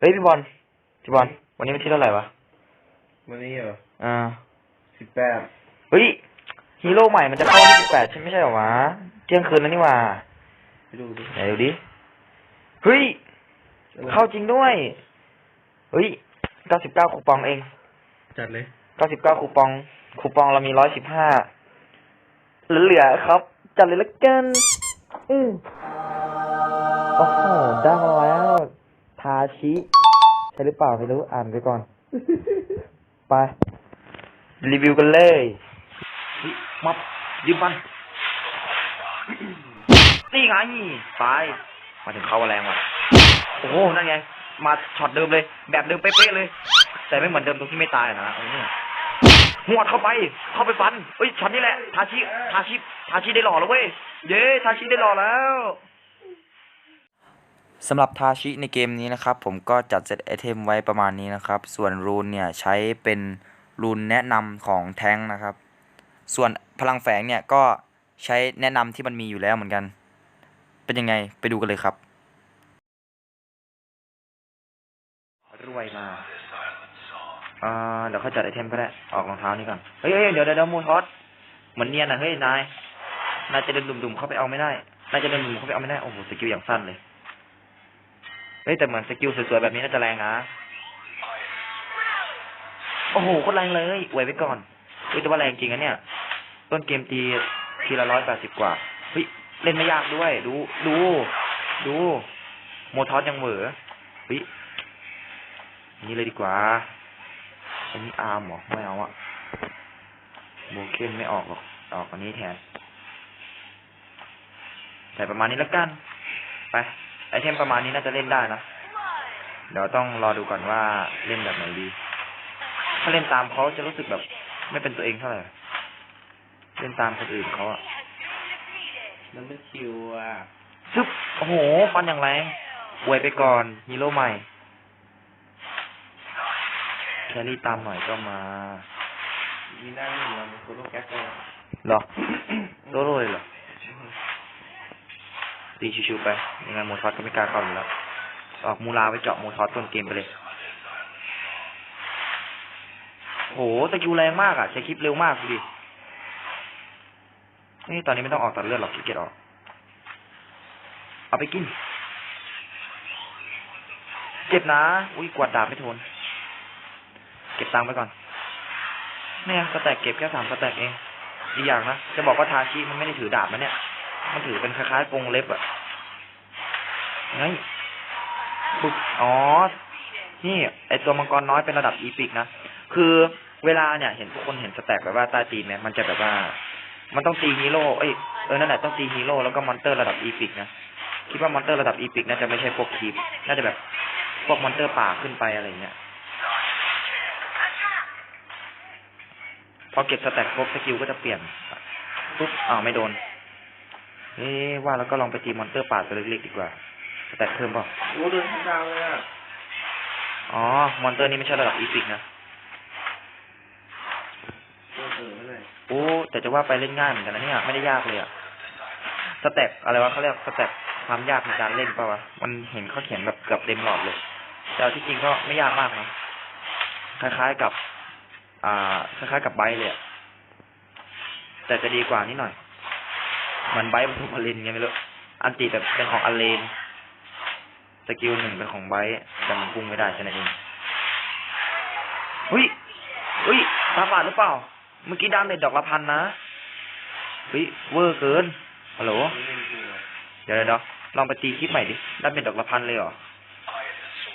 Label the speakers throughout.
Speaker 1: เฮ้ยพี่บอลพี่บอลวันนี้วันที่เท่าไหร่วะ
Speaker 2: วันนี้เหรอ
Speaker 1: อ่า
Speaker 2: สิบแปด
Speaker 1: เฮ้ยฮีโร่ใหม่มันจะเข้าวันที่สิบแปดใช่ไม่ใช่เหรอวะเที่ยงคืนแล้วนี่หว่า
Speaker 2: ไปดูดิ
Speaker 1: ไหนดูดิเฮ้ยเข้าจริงด้วยเฮ้ยเก้าสิบเก้าคูปองเอง
Speaker 2: จัดเลย
Speaker 1: เก้าสิบเก้าคูปอง คูปองเรามีร้อยสิบห้าเหลือๆครับ จัดเลยละกันอืมโอ้โหได้มาแล้ว ทาชิ ใช่หรือเปล่าไม่รู้อ่านไปก่อน ไป รีวิวกันเลยเฮ้ยมับยืมมันนี่ไงไปมาถึงเขาแรงว่ะโอ้โหนั่นไง มาช็อตเดิมเลย แบบเดิมเป๊ะๆเลย แต่ไม่เหมือนเดิมตรงที่ไม่ตายนะเออหวดเข้าไป เข้าไปฟันเอ้ยช็อตนี้แหละ ทาชิ ทาชิ ทาชิได้หล่อแล้วเว้ย เย้ ทาชิได้หล่อแล้ว สำหรับทาชิในเกมนี้นะครับ ผมก็จัดเซตไอเทมไว้ประมาณนี้นะครับ ส่วนรูนเนี่ยใช้เป็นรูนแนะนำของแท้งนะครับ ส่วนพลังแฝงเนี่ยก็ใช้แนะนำที่มันมีอยู่แล้วเหมือนกัน เป็นยังไงไปดูกันเลยครับ รวยมาอ่าเดี๋ยวเขาจัดไอเทมก็ได้ ออกรองเท้านี่ก่อน เฮ้ยเดี๋ยวเดี๋ยวเดี๋ยวมูทอสเหมือนเนียนอะเฮ้ยนาย นายจะเดินดุ่มๆเข้าไปเอาไม่ได้ นายจะเดินดุ่มๆเข้าไปเอาไม่ได้ โอ้โห สกิลอย่างสั้นเลย เฮ้ยแต่เหมือนสกิลสวยๆแบบนี้น่าจะแรงนะ โอ้โหโคตรแรงเลยอวยไปก่อนเฮ้ยแต่ว่าแรงจริงนะเนี่ย ต้นเกมตีทีละร้อยแปดสิบกว่าเฮ้ยเล่นไม่ยากด้วย ดูดู ดูโมทอสยังเหวอเฮ้ยนี่เลยดีกว่า อันนี้อาร์มเหรอไม่เอาอะโบเคนไม่ออกหรอกออกอันนี้แทน ใส่ประมาณนี้แล้วกัน ไป ไอเทมประมาณนี้น่าจะเล่นได้นะเดี๋ยวต้องรอดูก่อนว่าเล่นแบบไหนดี ถ้าเล่นตามเขาจะรู้สึกแบบ ไม่เป็นตัวเองเท่าไหร่ เล่นตามคนอื่นเขาอะ
Speaker 2: มันเป็นคิวอะ
Speaker 1: ซึบโอ้โห ฟันอย่างแรงอวยไปก่อนฮีโร่ใหม่ แครี่ตามหน่อยก็มา
Speaker 2: มีหน้าไม่เหมือนโซโล่แก๊สเลย
Speaker 1: เหรอ โซโล่เลยเหรอ ตีชิวๆไปยังไงโมทอสก็ไม่กล้าเข้าอยู่แล้ว ออกมูลาไปเจาะโมทอสต้นเกมไปเลยโหสกิลแรงมากอะใช้คลิปเร็วมากดูดินี่ตอนนี้ไม่ต้องออกตัดเลือดหรอกขี้เกียจออก เอาไปกิน เจ็บนะ อุ้ยกวาดดาบไม่ทน เก็บตังค์ไปก่อน เนี่ยสแต็กเก็บแค่สามสแต็กเอง อีกอย่างนะ จะบอกว่าทาชิมันไม่ได้ถือดาบนะเนี่ย มันถือเป็นคล้ายๆกรงเล็บอะไงปุ๊บอ๋อ นี่ ไอตัวมังกรน้อยเป็นระดับอีพิกนะ คือเวลาเนี่ยเห็นทุกคนเห็นสแต็กแบบว่าใต้ตีนเนี่ยมันจะแบบว่า มันต้องตีฮีโร่ เอ้ย เออ นั่นแหละต้องตีฮีโร่แล้วก็มอนเตอร์ระดับอีพิกนะ คิดว่ามอนเตอร์ระดับอีพิกน่าจะไม่ใช่พวกคีปน่าจะแบบพวกมอนเตอร์ป่าขึ้นไปอะไรเงี้ย พอเก็บสแต็กครบสกิลก็จะเปลี่ยนปุ๊บอ้าวไม่โดน เอ๊ะว่าแล้วก็ลองไปตีมอนเตอร์ป่าตัวเล็กๆดีกว่าสแต็กเพิ่มเปล่า
Speaker 2: โอ้เดินทางดาวเลยอะ
Speaker 1: อ๋อ มอนเตอร์นี่ไม่ใช่ระดับอีพิกนะ
Speaker 2: เดินเออไม่เลย
Speaker 1: โอ้แต่จะว่าไปเล่นง่ายเหมือนกันนะเนี่ย ไม่ได้ยากเลยอะสเต็ปอะไรวะเขาเรียกสเต็ปความยากในการเล่นเปล่าวะ มันเห็นเขาเขียนแบบเกือบเต็มหลอดเลย แต่เอาที่จริงก็ไม่ยากมากนะ คล้ายๆกับ อ่า คล้ายๆกับไบร์ทเลยอะแต่จะดีกว่านิดหน่อย มันไบร์ทมันทุกอเลนไงไม่รู้อันติแบบเป็นของอเลนสกิลหนึ่งเป็นของไบร์แต่มันพุ่งไม่ได้แค่นั้นเองเฮ้ยเฮ้ยตาฝาดหรือเปล่า เมื่อกี้ดาเมจดอกละพันนะเฮ้ยเวอร์เกินฮัลโหล
Speaker 2: เดี๋
Speaker 1: ยวเดี๋ยวเดี๋ยวลองไปตีคลิปใหม่ดิดาเมจดอกละพันเลยเหรอ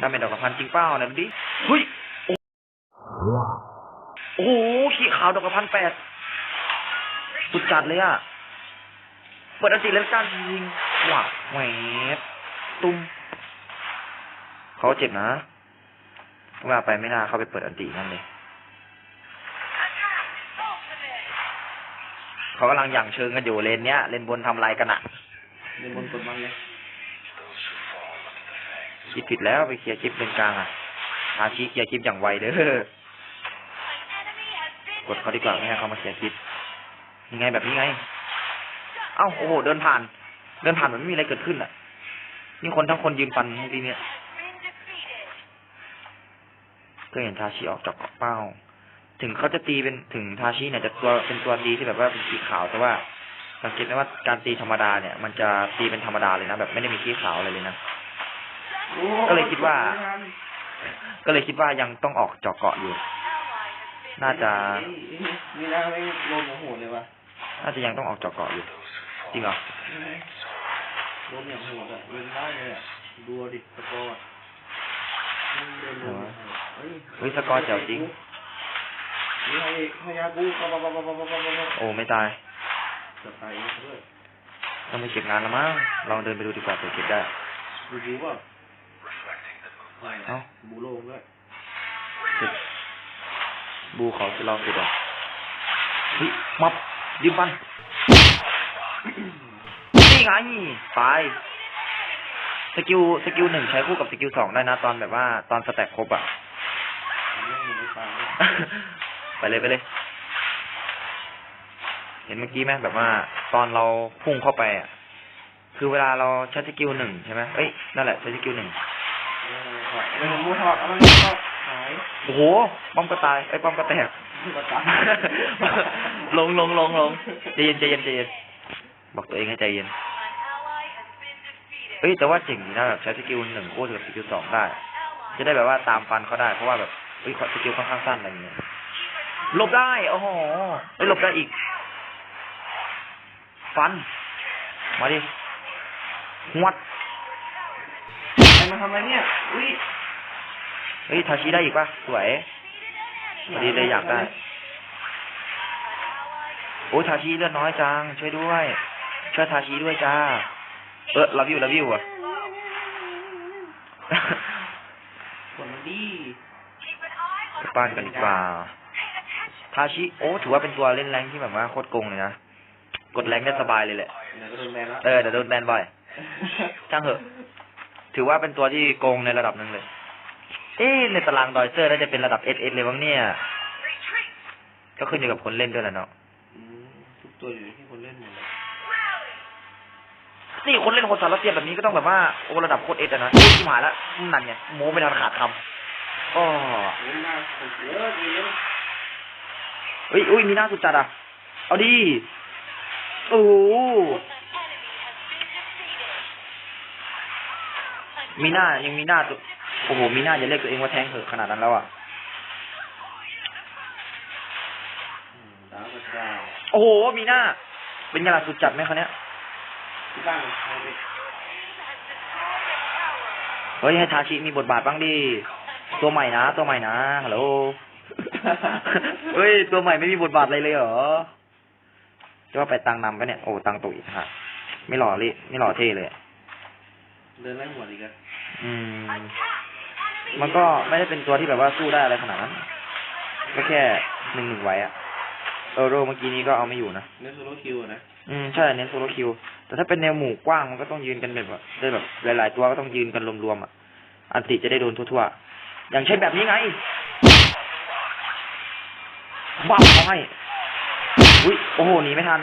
Speaker 1: ดาเมจดอกละพันจริงเปล่านะดูดิเฮ้ยโอ้โอ้โหขี้ขาวดอกละพันแปดสุดจัดเลยอะ ปิดอันติเล่นการยิงว้าวแหวบตุ้มเขาเจ็บนะว่าไปไม่น่าเข้าไปเปิดอันตินั่นเลยเขากำลังหยั่งเชิงกันอยู่เลนเนี้ยเลนบนทำอะไรกันอะ
Speaker 2: เดินบนกดมันเลย
Speaker 1: คิดผิดแล้วไปเคลียร์คลิปเลนกลางอะทาชิเคลียร์คลิปอย่างไวเด้อกดเขาดีกว่าไม่ให้เขามาเคลียร์คลิปยังไงแบบนี้ไง เอ้าโอ้โหเดินผ่าน เดินผ่านเหมือนไม่มีอะไรเกิดขึ้นอะนี่คนทั้งคนยืนฟันเมื่อกี้เนี่ยก็เห็นทาชิออกจากเป้า ถึงเขาจะตีเป็นถึงทาชิเนี่ยจะตัวเป็นตัวตีที่แบบว่าเป็นสีขาวแต่ว่าสังเกตไหมว่าการตีธรรมดาเนี่ย มันจะตีเป็นธรรมดาเลยนะแบบไม่ได้มีสีขาวอะไรเลยนะก็เลยคิดว่า ก็เลยคิดว่ายังต้องออกเจาะเกาะอยู่ น่าจะ
Speaker 2: เอ้ยเอ้ยมีหน้าไม่ลงโอ้โหเลยวะ
Speaker 1: น่าจะยังต้องออกเจาะเกาะอยู่ จริงเหรอ
Speaker 2: ลงอย่างโหดอะลงได้เลยอะดูดิสกอร์เฮ้ย
Speaker 1: สกอร์แจ๋วจริง
Speaker 2: นี่ให้ให้ยากู
Speaker 1: โอ้ไม่ตาย
Speaker 2: จะตายด้วย
Speaker 1: ต้องไปเก็บงานแล้วมั้งลองเดินไปดูดีกว่าเผื่อเก็บได้
Speaker 2: ดูบูป่ะ
Speaker 1: เอ้า
Speaker 2: บูโลงด้วย
Speaker 1: เก็บบูเขาจะลองเก็บอะเฮ้ยมับยืมปั นนี่ไงตายสกิลสกิลหนึ่งใช้คู่กับสกิลสองได้นะตอนแบบว่าตอนสแต็กครบอะ
Speaker 2: เรื่องมันไม่ฟังเนี่ย
Speaker 1: ไปเลยไปเลย เห็นเมื่อกี้ไหมแบบว่า ตอนเราพุ่งเข้าไปอะ คือเวลาเราใช้สกิลหนึ่งใช่ไหมเอ้ยนั่นแหละใช้สกิลหนึ่ง
Speaker 2: เออถอดเอามันมูถอดเอามันมูถอดหาย
Speaker 1: โอ้โหป้อมก็ตายไอ้ยป้อมก็แตก
Speaker 2: ก็ตาย
Speaker 1: ลงลงลงลงใจเย็นใจเย็นใจเย็น บอกตัวเองให้ใจเย็น เอ้ยแต่ว่าเจ๋งดีนะแบบใช้สกิลหนึ่งคู่กับสกิลสองได้ จะได้แบบว่าตามฟันเขาได้เพราะว่าแบบเอ้ยสกิลค่อนข้างสั้นอะไรอย่างเงี้ยหลบได้โอ้โหเอ้ยหลบได้อีก ฟัน มาดิหวด
Speaker 2: ใครมาทำอะไรเนี่ย อุ้ย
Speaker 1: เฮ้ยทาชิได้อีกปะสวยพอดีเลยอยากได้ โอ้ยทาชิเลือดน้อยจัง ช่วยด้วย ช่วยทาชิด้วยจ้า เออรับวิวรับวิวอะ
Speaker 2: กดมันดี
Speaker 1: ไปป้านกันดีกว่าทาชิโอ้ถือว่าเป็นตัวเล่นแรงที่แบบว่าโคตรโกงเลยนะ กดแรงได้สบายเลยแหละ
Speaker 2: เดี๋ยวก็โดนแบนแล้ว
Speaker 1: เออเดี๋ยวโดนแบนบ่อยช่างเถอะ ถือว่าเป็นตัวที่โกงในระดับหนึ่งเลย เอ๊ะในตารางดอยเซอร์น่าจะเป็นระดับเอสเอสเลยมั้งเนี่ย ก็ขึ้นอยู่กับคนเล่นด้วยแหละเนาะ
Speaker 2: อืมทุกตัวอยู่ที่ นี่
Speaker 1: คนเล่นคนสารเสียแบบนี้ก็ต้องแบบว่าโอ้ระดับโคตรเอสอะนะโอ้ยชิบหายละนั่นไงโม้ไม่ทันขาดคำอ๋อ
Speaker 2: เฮ้
Speaker 1: ยอุ้ยมีหน้าสุดจัดอะ เอาดิโอ้โหมีหน้ายังมีหน้าตัวโอ้โห มีหน้าจะเรียกตัวเองว่าแทงเหอะขนาดนั้นแล้วอะโอ้โห มีหน้า เป็นไงล่ะสุดจัดไหมคะเนี้ย
Speaker 2: บ้านใครไป
Speaker 1: เฮ้ยให้ทาชิมีบทบาทบ้างดิ ตัวใหม่นะ ตัวใหม่นะฮัลโหล เฮ้ย ตัวใหม่ไม่มีบทบาทอะไรเลยเหรอ จะว่าไปตังนำปะเนี่ย โอ้ ตังตุยฮะไม่หล่อเลยไม่หล่อเท่เลยอะ
Speaker 2: เดินไล่หัวอีกอะ
Speaker 1: อืม มันก็ไม่ได้เป็นตัวที่แบบว่าสู้ได้อะไรขนาดนั้น ก็แค่หนึ่งหนึ่งไว้อะเออโรเมื่อกี้นี้ก็เอาไม่อยู่นะ
Speaker 2: เนื้อโซโลคิวอะนะ
Speaker 1: อืม ใช่ เน้นโซโลคิว แต่ถ้าเป็นแนวหมู่กว้างมันก็ต้องยืนกันแบบว่าได้แบบ หลาย ๆ ตัวก็ต้องยืนกันรวมๆอะ อันติจะได้โดนทั่วๆ อย่างเช่นแบบนี้ไงบ้าเขาให้อุ้ยโอ้โหหนีไม่ทัน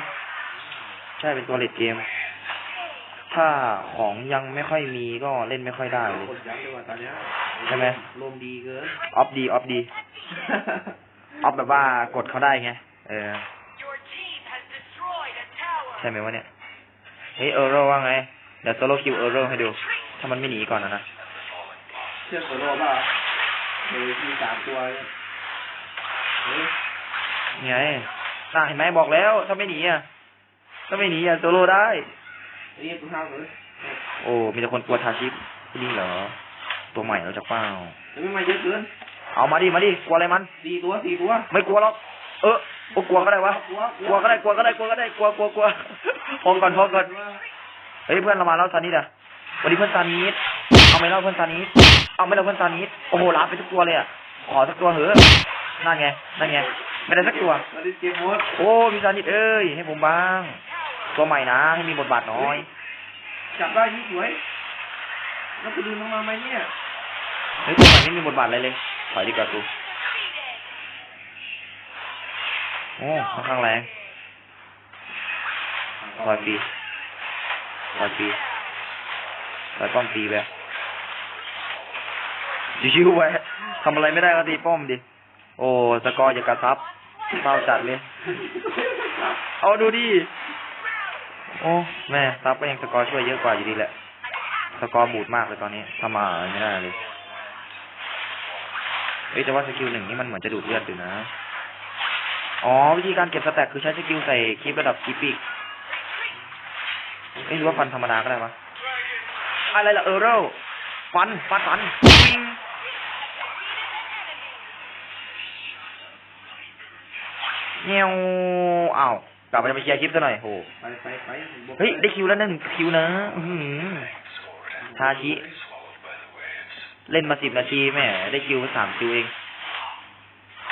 Speaker 1: ใช่เป็นตัวเลดเกม ถ้าของยังไม่ค่อยมีก็เล่นไม่ค่อยได้เลย
Speaker 2: กดยับเลยว่ะตอนเนี้ย
Speaker 1: ใช่ไหม
Speaker 2: ลมดีเกิน
Speaker 1: ออฟดีออฟดีออฟแบบว่ากดเขาได้ไง เออ ใช่ไหมวะเนี่ย เฮ้ยเออร์โรว่าไง เดี๋ยวโซโลคิวเออร์โรให้ดู ถ้ามันไม่หนีก่อนนะนะ
Speaker 2: เชื่อโซโล่ป่ะเฮ้ยมีสามตัวเนี่ยเฮ้ย
Speaker 1: ไงน่าเห็นไหมบอกแล้ว ถ้าไม่หนีอะ ถ้าไม่หนีอะโซโลได้
Speaker 2: นี่กูห้ามเลย
Speaker 1: โอ้ มีแต่คนกลัวทาชิปนี่เหรอ ตัวใหม่เราจะเปล่า
Speaker 2: เฮ้ยไม่มาเยอะเกิน
Speaker 1: เอามาดิ มาดิ กลัวอะไรมัน
Speaker 2: สี่ตัวสี่ตัว
Speaker 1: ไม่กลัวหรอก เออ โอ้กลัวก็ได้วะ
Speaker 2: กลัว
Speaker 1: กลัวก็ได้กลัวก็ได้กลัวก็ได้กลัวกลัวกลัวพองก่อนพองก่อนเฮ้ยเพื่อนเรามาแล้วซานิดอะวันนี้เพื่อนซานิดเอาไหม่เล่าเพื่อนซานิดเอาไหม่เล่าเพื่อนซานิดโอ้โหรับไปทุกตัวเลยอะขอสักตัวเหอะนั่นไงนั่นไงไม่ได้สักตัว
Speaker 2: มาดิเกมโหมด
Speaker 1: โอ้มีซานิดเอ้ยให้ผมบ้าง ตัวใหม่นะให้มีบทบาทน้อย
Speaker 2: จับได้ยิ่งสวยแล้วกูดึงลงมาไหมเนี่ย
Speaker 1: เฮ้ยตัวใหม่ไม่มีบทบาทอะไรเลยถอยดีกว่ากู โอ้ค่อนข้างแรงลอยปีลอยปีลอยป้อมปีไปชิวๆไว้ทำอะไรไม่ได้ก็ตีป้อมดิ โอ้สกอร์อย่ากระซับเป้าจัดเลย เอาดูดิ โอ้แม่ซับก็ยังสกอร์ช่วยเยอะกว่าอยู่ดีแหละ สกอร์บูดมากเลยตอนนี้ทำมาไม่ได้เลยเฮ้แต่ว่าสกิลหนึ่งนี่มันเหมือนจะดูดเลือดอยู่นะ อ๋อ วิธีการเก็บสแต็กคือใช้สกิลใส่คลิประดับกีปีกไม่รู้ว่าฟันธรรมดาก็ได้ปะอะไรล่ะเออร์เรลฟันฟันฟันวิงเงี้ยวอ้าวกลับไปไปเคลียร์คลิปซะหน่อยโห
Speaker 2: ไปไปไปบอก
Speaker 1: เฮ้ย ได้คิวแล้วหนึ่งคิวนะอื้อหือทาชิ เล่นมาสิบนาทีแม่ได้คิวสามคิวเอง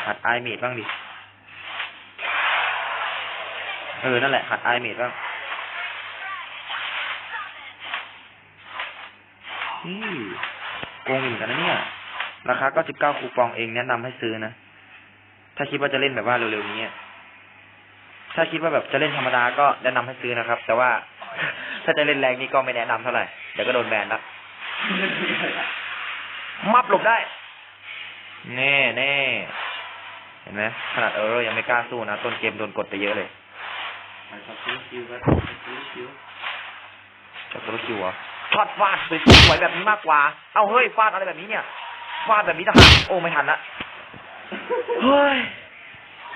Speaker 1: หัดไอเมดบ้างดิ เออ นั่นแหละ หัดไอเมดบ้างนี่โกงเหมือนกันนะเนี่ย ราคาก็สิบเก้าคูปองเองแนะนำให้ซื้อนะ ถ้าคิดว่าจะเล่นแบบว่าเร็วๆนี้ ถ้าคิดว่าแบบจะเล่นธรรมดาก็แนะนำให้ซื้อนะครับ แต่ว่าถ้าจะเล่นแรงนี่ก็ไม่แนะนำเท่าไหร่ เดี๋ยวก็โดนแบนละมับหลบได้ แน่แน่เห็นไหมขนาดเออร์ยังไม่กล้าสู้นะ ต้นเกมโดนกดไปเยอะเลย
Speaker 2: ไปสกิลคิวกันสกิลคิว
Speaker 1: จากตัวคิวเหรอช็อตฟาดสวยๆแบบนี้มากกว่า เอ้าเฮ้ยฟาดอะไรแบบนี้เนี่ย ฟาดแบบนี้ทหารโอ้ไม่ทันละเฮ้ย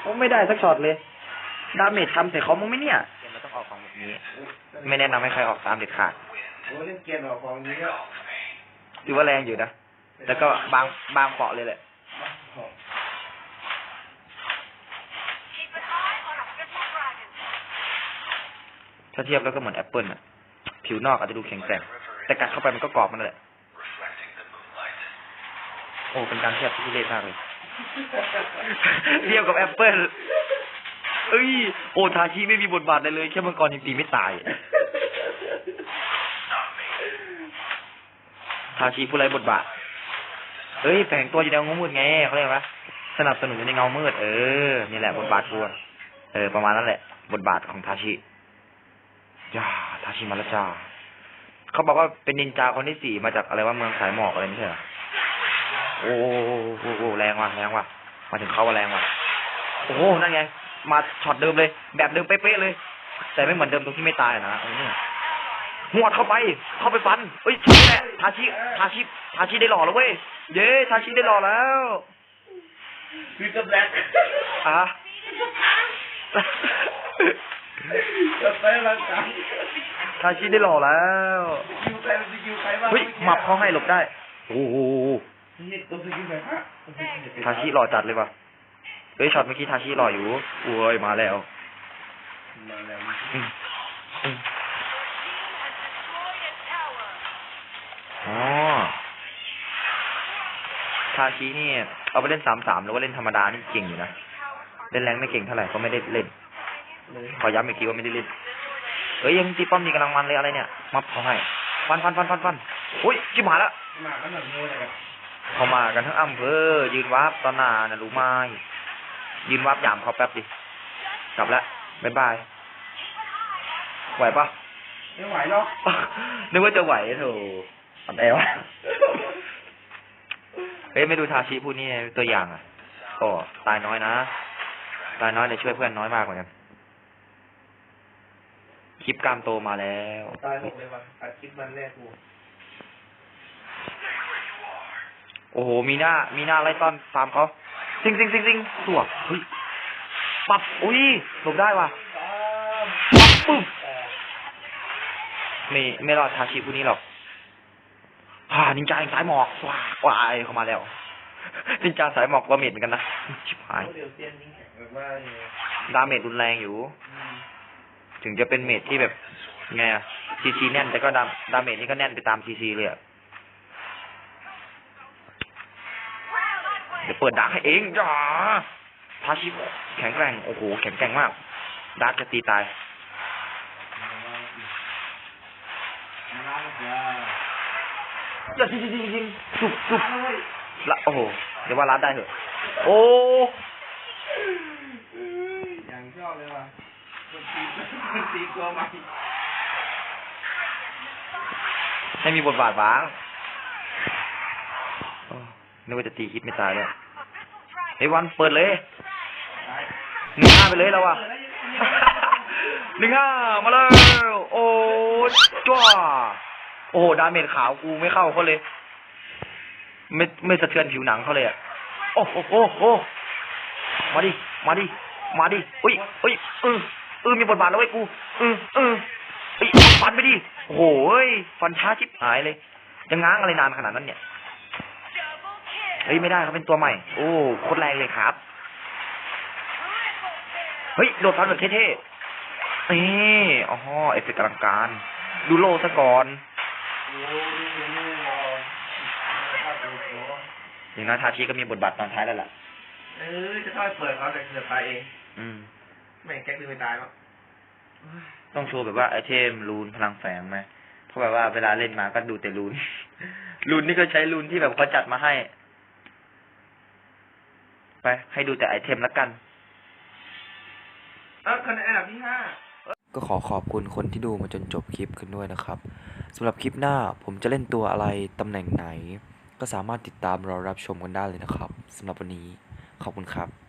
Speaker 1: ผมไม่ได้สักช็อตเลย ดาเมจทำใส่เขามั้งไหมเนี่ยเราต้องออกของแบบนี้ ไม่แนะนำให้ใครออกตามเด็ดขาด
Speaker 2: โอ้เล่นเกมออกของนี้ก็
Speaker 1: ถือว่าแรงอยู่นะแล้วก็บางบางเปาะเลยแหละ ถ้าเทียบแล้วก็เหมือนแอปเปิลอะผิวนอกอาจจะดูแข็งแกร่ง แต่กัดเข้าไปมันก็กรอบมันแหละ โอ้ เป็นการเทียบที่เละมากเลย เทียบกับแอปเปิลเอ้ย โอ้ทาชิไม่มีบทบาทเลยเลย แค่มังกรยังตีไม่ตาย ทาชิผู้ไร้บทบาทเอ้ยแฝงตัวอยู่ในเงามืดไงเขาเรียกว่าสนับสนุนอยู่ในเงามืด เออ นี่แหละบทบาทกูเออ ประมาณนั้นแหละ บทบาทของทาชิ จ้าทาชิมาแล้วจ้าเขาบอกว่าเป็นนินจาคนที่สี่มาจากอะไรว่าเมืองสายหมอกอะไรไม่ใช่เหรอโอ้โหโอ้โหแรงว่ะแรงว่ะมาถึงเขาว่าแรงว่ะโอ้โหนั่นไง มาช็อตเดิมเลย แบบเดิมเป๊ะๆเลย แต่ไม่เหมือนเดิมตรงที่ไม่ตายนะเออหวดเข้าไป เข้าไปฟันเอ้ยช็อตนี้แหละทาชิทาชิทาชิได้หล่อแล้วเว้ยเย้ทาชิได้หล่อแล้ว
Speaker 2: คือจะแบล็ค
Speaker 1: อะ
Speaker 2: จะไปร่างกาย
Speaker 1: ทาชิได้หล่อแล้ว
Speaker 2: สกิลใครเป็นสกิลใครบ้าง
Speaker 1: เฮ้ยหมับเขาให้หลบได้ โอ้โห
Speaker 2: นี่ตัวสกิลไหนฮะ
Speaker 1: ทาชิหล่อจัดเลยว่ะเฮ้ยช็อตเมื่อกี้ทาชิหล่ออยู่โอ้ยมาแล้ว
Speaker 2: มาแล้ว
Speaker 1: อ๋อทาชินี่ เอาไปเล่นสามสามหรือว่าเล่นธรรมดานี่เก่งอยู่นะ เล่นแรงไม่เก่งเท่าไหร่ก็ไม่ได้เล่น ขอย้ำอีกทีว่าไม่ได้เล่นเอ้ยยังตีป้อมมีกำลังมันเลยอะไรเนี่ย มับเขาให้ฟันฟันฟันฟันฟันอุ้ยชิบหายละ
Speaker 2: มาขนาดนี้เลยครับ
Speaker 1: เขามากันทั้งอำเภอยืนวับตอนหนานะรู้ไหมยืนวับยามเขาแป๊บดิกลับแล้วบ๊ายบายไหวปะ
Speaker 2: ไม่ไหวหรอก
Speaker 1: นึกว่าจะไหวโถอันแอวะเฮ้ยไม่ดูทาชิพูดนี่ตัวอย่างอะโอ้ตายน้อยนะ ตายน้อยเลยช่วยเพื่อนน้อยมากเหมือนกัน คลิปกล้ามโตมาแล้ว
Speaker 2: ตายหกเลยว่ะอัดคลิปวันแรกกู
Speaker 1: โอ้โห มีหน้า มีหน้าไล่ต้อนตามเขาซิงซิงซิงซิงสวบเฮ้ยปับอุ้ยหลบได้ว่ะปับปุ๊บไม่ไม่รอดทาชิผู้นี้หรอกอ่านินจาแห่งสายหมอกว้าววายเข้ามาแล้วนินจาสายหมอกว่าเมดเหมือนกันนะชิบหาย
Speaker 2: เดี๋ยวเซียนยิงแข็งแบบว่าเนี่ย
Speaker 1: ดาเมจรุนแรงอยู่
Speaker 2: อืม
Speaker 1: ถึงจะเป็นเมดที่แบบไงอะซีซีแน่นแต่ก็ดาดาเมจนี่ก็แน่นไปตามซีซีเลยอะเดี๋ยวเปิดดาร์กให้เองจ้าทาชิแข็งแกร่งโอ้โหแข็งแกร่งมากดาร์กจะตีตาย
Speaker 2: มาแล้วจ้า
Speaker 1: อย่าจริงจริงจริงสุบสุบละโอ้โหเดี๋ยวว่ารัดได้เถอโอ้
Speaker 2: อย่างชอบเลยว่ะ คนตีคนตีกลัวไหม
Speaker 1: ให้มีบทบาทบ้างโอ้นึกว่าจะตีคิดไม่ตายเลยไอ้วันเปิดเลยหนึ่งห้าไปเลยเราอะหนึ่งห้ามาแล้ว โอ้จ้าโอ้โหดาเมจขาวกูไม่เข้าเขาเลย ไม่ไม่สะเทือนผิวหนังเขาเลยอะโอ้โหโอ้โหมาดิ มาดิ มาดิ อุ้ยอุ้ยเออ เออมีบทบาทแล้วไอ้ยกูเออเออเอ้ยฟันไปดิโอ้โหเฮ้ยฟันช้าชิบหายเลยจะง้างอะไรนานขนาดนั้นเนี่ยเฮ้ยไม่ได้เขาเป็นตัวใหม่ โอ้โคตรแรงเลยครับเฮ้ยโดดฟันแบบเท่ๆนี่อ๋อเอฟเฟกต์อลังการ ดูโลซะก่อน
Speaker 2: โอ้ดูดูดูรอภาพดูโอ้
Speaker 1: อย่างน้อยทาชิก็มีบทบาทตอนท้ายแล้วล่ะ
Speaker 2: เออจะต้องไปเปิดเขาแต่เกิดตายเอง
Speaker 1: อืม
Speaker 2: ไม่แก๊กคือไม่ตายหรอก
Speaker 1: ต้องโชว์แบบว่าไอเทมรูนพลังแฝงไหมเพราะแบบว่าเวลาเล่นมาก็ดูแต่รูน รูนนี่ก็ใช้รูนที่แบบเขาจัดมาให้ ไป ให้ดูแต่ไอเทมแล้วกัน
Speaker 2: เออคะแนนอันดับที่ห้า
Speaker 3: ก็ขอขอบคุณคนที่ดูมาจนจบคลิปกันด้วยนะครับสำหรับคลิปหน้าผมจะเล่นตัวอะไรตำแหน่งไหน ก็สามารถติดตามรอรับชมกันได้เลยนะครับสำหรับวันนี้ขอบคุณครับ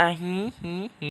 Speaker 3: อาฮีฮีฮี